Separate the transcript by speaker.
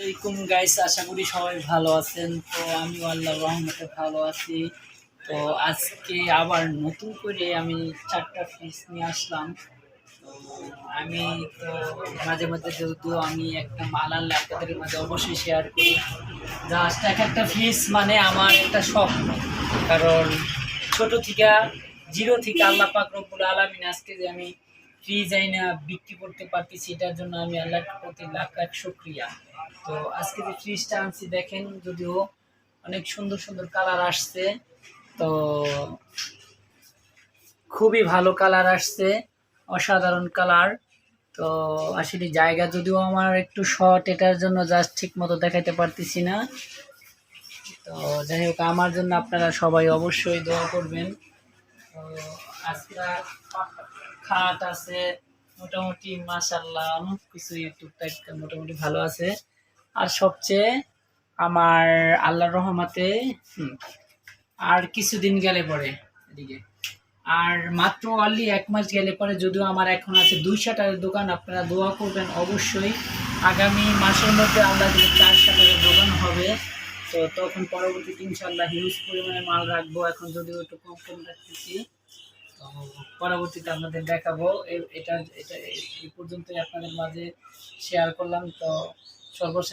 Speaker 1: আসসালামাইকুম গাইস, আশা করি সবাই ভালো আছেন। তো আমি আল্লাহ রহমতে ভালো আছি। তো আজকে আবার নতুন করে আমি চারটা ফিস নিয়ে আসলাম। আমি তো মাঝে মাঝে যেহেতু আমি একটা মাল আনলে আপনাদের মাঝে অবশ্যই শেয়ার করি। জাস্ট এক একটা ফিস মানে আমার একটা শখ কারণ ছোট থেকে, জিরো থেকে আল্লাহ পাক রব্বুল আলমিন আজকে যে আমি ফ্রি যাই না বিক্রি করতে পারতেছি, এটার জন্য আমি আল্লাহর প্রতি লাখ লাখ শুক্রিয়া। তো আজকে যে ফ্রিজটা আনছি, দেখেন যদিও অনেক সুন্দর সুন্দর কালার আসছে, তো খুবই ভালো কালার আসছে, অসাধারণ কালার তো আসলে জায়গা যদিও আমার একটু শর্ট এটার জন্য জাস্ট ঠিক মতো দেখাতে পারতেছি না, তো যাই হোক, আমার জন্য আপনারা সবাই অবশ্যই দোয়া করবেন, তো আজকে খাট আছে, মোটামুটি মাসাল্লাহ অনেক কিছু টুকটাক মোটামুটি ভালো আছে আর সবচেয়ে আমার আল্লাহর রহমাতে আর কিছুদিন গেলে পরে এদিকে। আর মাত্র অনলি এক মাস গেলে পরে যদিও আমার এখন আছে দুই শাটারের দোকান, আপনারা দোয়া করবেন অবশ্যই। আগামী মাসের মধ্যে আমরা যদি চার শাটারের দোকান হবে, তো তখন পরবর্তীতে ইনশাল্লাহ হিউজ পরিমাণে মাল রাখব। এখন যদিও একটু কম কম রাখতেছি, তো পরবর্তীতে আপনাদের দেখাবো। এটা এটা এই পর্যন্তই আপনাদের মাঝে শেয়ার করলাম। তো সর্বশেষ